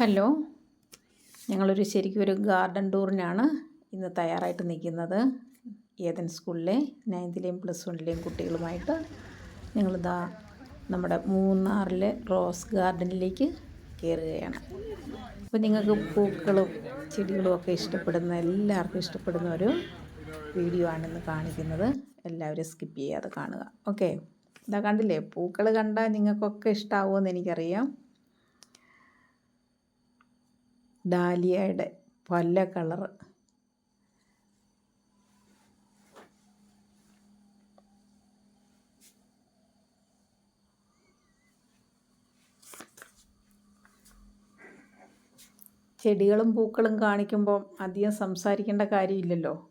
Hello. ഞങ്ങളൊരു ശരിക്കും ഒരു ഗാർഡൻ ടൂറിനാണ് ഇന്ന് തയ്യാറായിട്ട് നിൽക്കുന്നത്. ഏതൻ സ്കൂളിലെ നയൻത്തിലെയും പ്ലസ് വണ്ണിലെയും കുട്ടികളുമായിട്ട് ഞങ്ങളിതാ നമ്മുടെ മൂന്നാറിലെ റോസ് ഗാർഡനിലേക്ക് കയറുകയാണ്. അപ്പോൾ നിങ്ങൾക്ക് പൂക്കളും ചെടികളും ഒക്കെ ഇഷ്ടപ്പെടുന്ന എല്ലാവർക്കും ഇഷ്ടപ്പെടുന്ന ഒരു വീഡിയോ ആണ് ഇന്ന് കാണിക്കുന്നത്. എല്ലാവരും സ്കിപ്പ് ചെയ്യാതെ കാണുക. ഓക്കെ. ഇതാ കണ്ടില്ലേ? പൂക്കൾ കണ്ടാൽ നിങ്ങൾക്കൊക്കെ ഇഷ്ടമാവുമെന്ന് എനിക്കറിയാം. ഡാലിയയുടെ പല കളറ്. ചെടികളും പൂക്കളും കാണിക്കുമ്പോൾ അധികം സംസാരിക്കേണ്ട കാര്യമില്ലല്ലോ.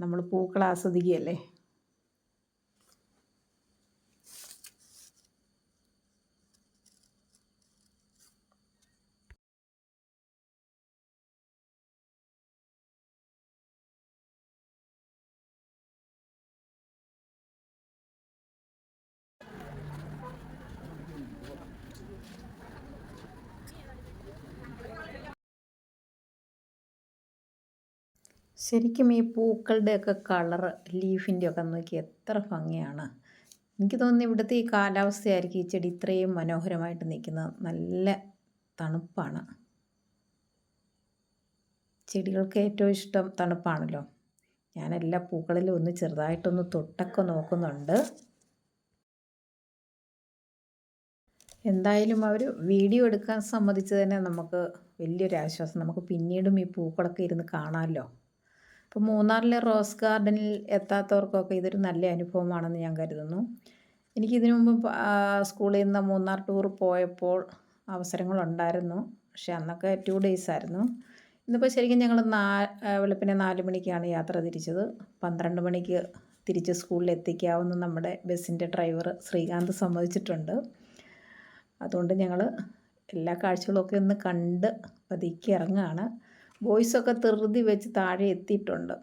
നമ്മൾ പൂക്കൾ ആസ്വദിക്കുകയല്ലേ? ശരിക്കും ഈ പൂക്കളുടെയൊക്കെ കളറ് ലീഫിന്റെയൊക്കെ നോക്കി എത്ര ഭംഗിയാണ്. എനിക്ക് തോന്നുന്നു ഇവിടുത്തെ ഈ കാലാവസ്ഥയായിരിക്കും ഈ ചെടി ഇത്രയും മനോഹരമായിട്ട് നിൽക്കുന്നത്. നല്ല തണുപ്പാണ്. ചെടികൾക്ക് ഏറ്റവും ഇഷ്ടം തണുപ്പാണല്ലോ. ഞാൻ എല്ലാ പൂക്കളിലും ഒന്ന് ചെറുതായിട്ടൊന്ന് തൊട്ടൊക്കെ നോക്കുന്നുണ്ട്. എന്തായാലും അവർ വീഡിയോ എടുക്കാൻ സമ്മതിച്ചത് തന്നെ നമുക്ക് വലിയൊരു ആശ്വാസം. നമുക്ക് പിന്നീടും ഈ പൂക്കളൊക്കെ ഇരുന്ന് കാണാമല്ലോ. അപ്പോൾ മൂന്നാറിലെ റോസ് ഗാർഡനിൽ എത്താത്തവർക്കൊക്കെ ഇതൊരു നല്ല അനുഭവമാണെന്ന് ഞാൻ കരുതുന്നു. എനിക്കിതിനു മുമ്പ് സ്കൂളിൽ നിന്ന് മൂന്നാർ ടൂർ പോയപ്പോൾ അവസരങ്ങളുണ്ടായിരുന്നു. പക്ഷെ അന്നൊക്കെ ടു ഡേയ്സ് ആയിരുന്നു. ഇന്നിപ്പോൾ ശരിക്കും ഞങ്ങൾ നാ വെളുപ്പിനെ നാല് മണിക്കാണ് യാത്ര തിരിച്ചത്. പന്ത്രണ്ട് മണിക്ക് തിരിച്ച് സ്കൂളിൽ എത്തിക്കാവുന്ന നമ്മുടെ ബസ്സിന്റെ ഡ്രൈവർ ശ്രീകാന്ത് സമ്മതിച്ചിട്ടുണ്ട്. അതുകൊണ്ട് ഞങ്ങൾ എല്ലാ കാഴ്ചകളൊക്കെ ഒന്ന് കണ്ട് പതുക്കി ഇറങ്ങുകയാണ്. ബോയ്സൊക്കെ ധൃതി വെച്ച് താഴെ എത്തിയിട്ടുണ്ട്.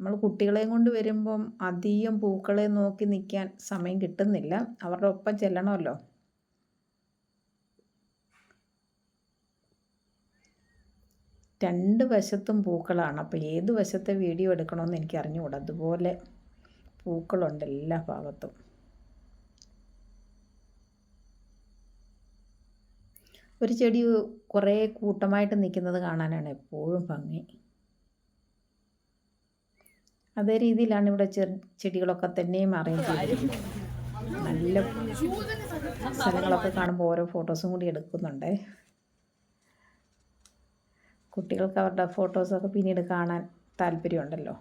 നമ്മൾ കുട്ടികളെയും കൊണ്ട് വരുമ്പം അധികം പൂക്കളെ നോക്കി നിൽക്കാൻ സമയം കിട്ടുന്നില്ല. അവരുടെ ഒപ്പം ചെല്ലണമല്ലോ. രണ്ട് വശത്തും പൂക്കളാണ്. അപ്പോൾ ഏത് വശത്തെ വീഡിയോ എടുക്കണമെന്ന് എനിക്ക് അറിഞ്ഞുകൂടാ അതുപോലെ പൂക്കളുണ്ട് എല്ലാ ഭാഗത്തും. ഒരു ചെടി കുറേ കൂട്ടമായിട്ട് നിൽക്കുന്നത് കാണാനാണ് എപ്പോഴും ഭംഗി. അതേ രീതിയിലാണ് ഇവിടെ ചെടികളൊക്കെ തന്നെയും അറേഞ്ച് ചെയ്തിരിക്കുന്നത്. നല്ല സ്ഥലങ്ങളൊക്കെ കാണുമ്പോൾ ഓരോ ഫോട്ടോസും കൂടി എടുക്കുന്നുണ്ട്. കുട്ടികൾക്ക് അവരുടെ ഫോട്ടോസൊക്കെ പിന്നീട് കാണാൻ താല്പര്യമുണ്ടല്ലോ.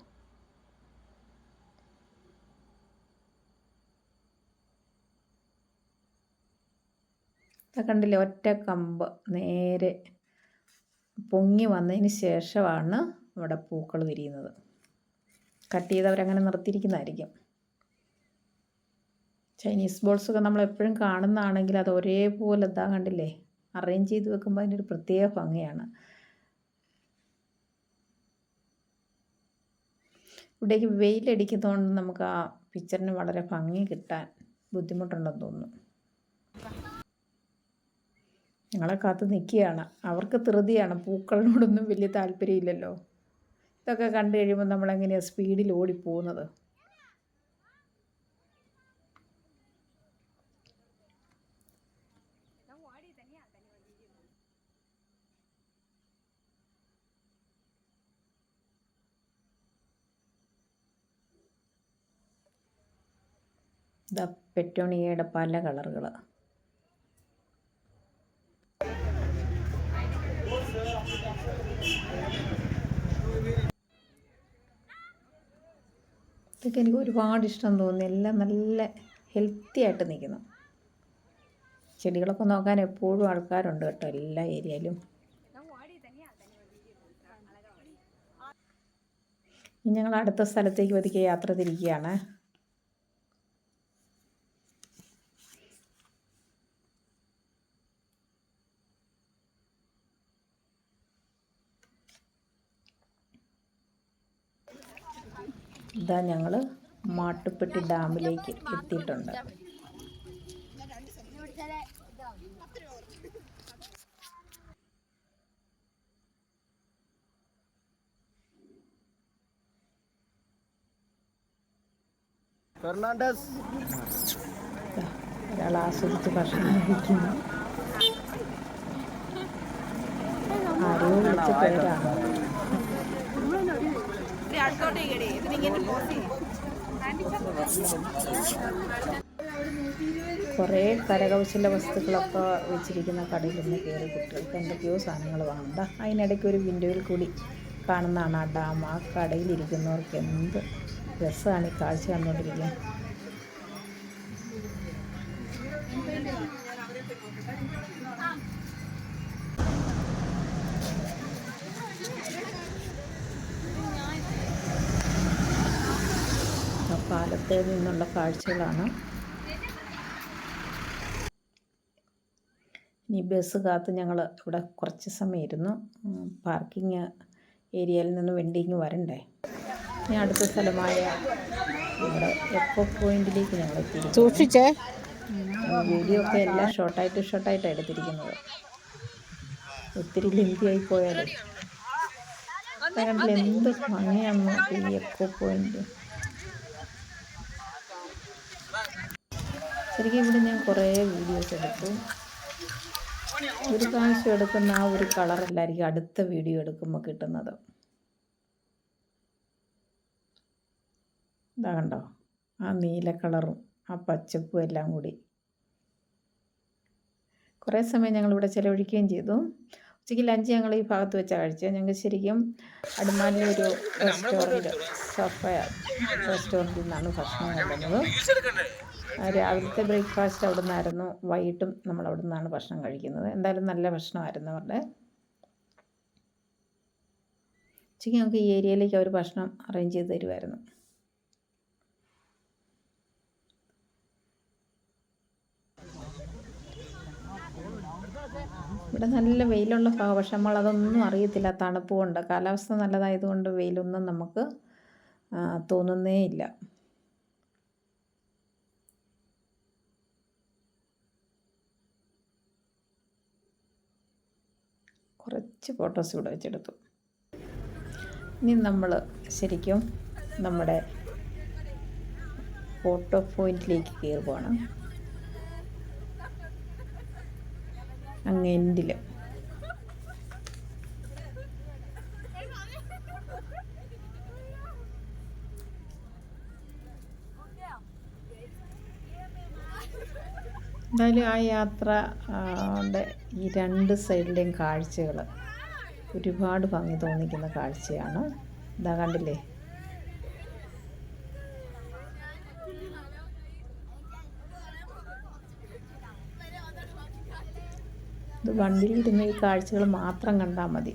കണ്ടില്ലേ ഒറ്റ കമ്പ് നേരെ പൊങ്ങി വന്നതിന് ശേഷമാണ് ഇവിടെ പൂക്കൾ വിരിയുന്നത്. കട്ട് ചെയ്തവരങ്ങനെ നിർത്തിയിരിക്കുന്നതായിരിക്കും. ചൈനീസ് ബോൾസൊക്കെ നമ്മൾ എപ്പോഴും കാണുന്നതാണെങ്കിൽ അത് ഒരേപോലെ ഇതാ കണ്ടില്ലേ അറേഞ്ച് ചെയ്ത് വെക്കുമ്പോൾ അതിന്റെ ഒരു പ്രത്യേക ഭംഗിയാണ്. ഇവിടേക്ക് വെയിലടിക്കുന്നതുകൊണ്ട് നമുക്ക് ആ പിക്ചറിന് വളരെ ഭംഗി കിട്ടാൻ ബുദ്ധിമുട്ടുണ്ടെന്ന് തോന്നുന്നു. ഞങ്ങളെ കാത്ത് നിൽക്കുകയാണ് അവർക്ക് ധൃതിയാണ്. പൂക്കളിനോടൊന്നും വലിയ താല്പര്യമില്ലല്ലോ. ഇതൊക്കെ കണ്ടു കഴിയുമ്പോൾ നമ്മളെങ്ങനെയാണ് സ്പീഡിൽ ഓടിപ്പോകുന്നത്? ഇതാ പെറ്റോണിയയുടെ പല കളറുകൾ ഇതൊക്കെ എനിക്ക് ഒരുപാട് ഇഷ്ടം തോന്നി. എല്ലാം നല്ല ഹെൽത്തി ആയിട്ട് നിൽക്കുന്നു. ചെടികളൊക്കെ നോക്കാൻ എപ്പോഴും ആൾക്കാരുണ്ട് കേട്ടോ എല്ലാ ഏരിയയിലും. ഞങ്ങൾ അടുത്ത സ്ഥലത്തേക്ക് പതുക്കെ യാത്ര തിരിക്കുകയാണ്. ഇതാ ഞങ്ങൾ മാട്ടുപ്പെട്ടി ഡാമിലേക്ക് എത്തിയിട്ടുണ്ട്. ഫെർണാണ്ടസ്. ഒരാൾ ആസ്വദിച്ച് ഭക്ഷണം കഴിക്കുന്നു. ആരോ വിളിച്ച പേരാണ്. കുറേ കരകൗശല വസ്തുക്കളൊക്കെ വെച്ചിരിക്കുന്ന കടയിൽ നിന്ന് കയറി കുട്ടികൾക്ക് എന്തൊക്കെയോ സാധനങ്ങൾ വാങ്ങുന്നത് അതിനിടയ്ക്ക് ഒരു വിൻഡോയിൽ കൂടി കാണുന്നതാണ് ആ ഡാം. ആ കടയിലിരിക്കുന്നവർക്ക് എന്ത് രസമാണ് ഈ കാഴ്ച കണ്ടുകൊണ്ടിരിക്കുന്നത് ആ പാലത്ത് നിന്നുള്ള കാഴ്ചകളാണ്. ഇനി ബസ് കാത്ത് ഞങ്ങൾ ഇവിടെ കുറച്ച് സമയം ഇരുന്നു പാർക്കിംഗ് ഏരിയയിൽ നിന്ന് വെണ്ടിങ് വരണ്ടേ? ഞാൻ അടുത്ത സ്ഥലമായ ഇവിടെ എക്കോ പോയിന്റിലേക്ക് ഞങ്ങൾ എത്തി സൂക്ഷിച്ചേ. വീഡിയോ ഒക്കെ എല്ലാം ഷോർട്ടായിട്ട് ഷോർട്ടായിട്ടാണ് എടുത്തിരിക്കുന്നത്. ഒത്തിരി ലെന്തിയായി പോയാലേ. കണ്ടില്ല എന്ത് ഭംഗിയാണ് ഈ എക്കോ പോയിന്റ് ശരിക്കും ഇവിടെ ഞാൻ കുറേ വീഡിയോസ് എടുത്തു. ഒരു പ്രാവശ്യം എടുക്കുന്ന ആ ഒരു കളറല്ലായിരിക്കും അടുത്ത വീഡിയോ എടുക്കുമ്പോൾ കിട്ടുന്നത്. ഇതാ കണ്ടോ? ആ നീല കളറും ആ പച്ചപ്പും എല്ലാം കൂടി. കുറേ സമയം ഞങ്ങളിവിടെ ചിലവഴിക്കുകയും ചെയ്തു. ഉച്ചയ്ക്ക് ലഞ്ച് ഞങ്ങൾ ഈ ഭാഗത്ത് വെച്ചാണ് കഴിച്ചത്. ഞങ്ങൾക്ക് ശരിക്കും അടുമാലിലെ ഒരു റെസ്റ്റോറന്റ് സഫ റെസ്റ്റോറന്റിൽ നിന്നാണ് ഭക്ഷണം കൊണ്ടുവന്നത്. രാവിലത്തെ ബ്രേക്ക്ഫാസ്റ്റ് അവിടെ നിന്നായിരുന്നു വൈകിട്ടും നമ്മൾ അവിടെ നിന്നാണ് ഭക്ഷണം കഴിക്കുന്നത്. എന്തായാലും നല്ല ഭക്ഷണമായിരുന്നു അവരുടെ. ഉച്ചയ്ക്ക് ഞങ്ങൾക്ക് ഈ ഏരിയയിലേക്ക് അവർ ഭക്ഷണം അറേഞ്ച് ചെയ്ത് തരുമായിരുന്നു. ഇവിടെ നല്ല വെയിലുള്ള ഭാഗം പക്ഷെ നമ്മളതൊന്നും അറിയത്തില്ല. തണുപ്പ് കാലാവസ്ഥ നല്ലതായതുകൊണ്ട് വെയിലൊന്നും നമുക്ക് തോന്നുന്നേ ഇല്ല. കുറച്ച് ഫോട്ടോസ് ഇവിടെ വെച്ചെടുത്തു. ഇനി നമ്മൾ ശരിക്കും നമ്മുടെ ഫോട്ടോ പോയിന്റിലേക്ക് കയറുകയാണ് അങ്ങ് എൻഡിൽ എന്തായാലും ആ യാത്ര ഈ രണ്ട് സൈഡിലെയും കാഴ്ചകൾ ഒരുപാട് ഭംഗി തോന്നിക്കുന്ന കാഴ്ചയാണ്. ഇതാ കണ്ടില്ലേ? ഇത് വണ്ടിയിലിരുന്ന് ഈ കാഴ്ചകൾ മാത്രം കണ്ടാൽ മതി.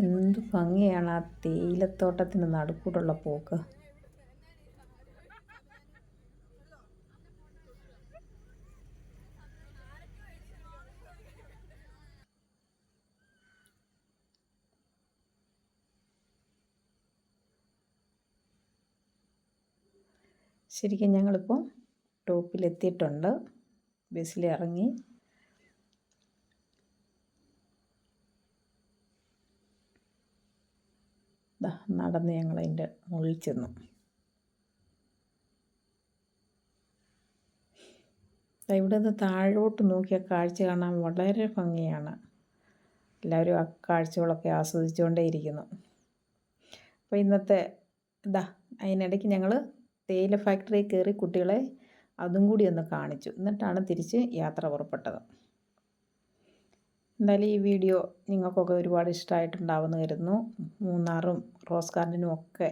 എന്ത് ഭംഗിയാണ് ആ തേയിലത്തോട്ടത്തിന് നടുക്കൂടുള്ള പോക്ക്. ശരിക്കും ഞങ്ങളിപ്പോൾ ടോപ്പിലെത്തിയിട്ടുണ്ട്. ബസ്സിൽ ഇറങ്ങി നടന്ന് ഞങ്ങൾ അതിന്റെ മുകളിൽ ചെന്നു. ഇവിടെ നിന്ന് താഴോട്ട് നോക്കിയ കാഴ്ച കാണാൻ വളരെ ഭംഗിയാണ്. എല്ലാവരും ആ കാഴ്ചകളൊക്കെ ആസ്വദിച്ചുകൊണ്ടേയിരിക്കുന്നു. അപ്പോൾ ഇന്നത്തെ ഇതാ അതിനിടയ്ക്ക് ഞങ്ങൾ തേയില ഫാക്ടറിയിൽ കയറി കുട്ടികളെ അതും കൂടി ഒന്ന് കാണിച്ചു. എന്നിട്ടാണ് തിരിച്ച് യാത്ര പുറപ്പെട്ടത്. എന്തായാലും ഈ വീഡിയോ നിങ്ങൾക്കൊക്കെ ഒരുപാട് ഇഷ്ടമായിട്ടുണ്ടാവുമെന്ന് കരുതുന്നു. മൂന്നാറും റോസ് ഗാർഡനും ഒക്കെ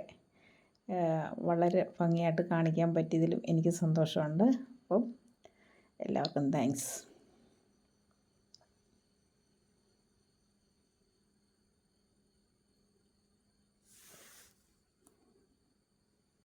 വളരെ ഭംഗിയായിട്ട് കാണിക്കാൻ പറ്റിയതിലും എനിക്ക് സന്തോഷമുണ്ട്. അപ്പം എല്ലാവർക്കും താങ്ക്സ്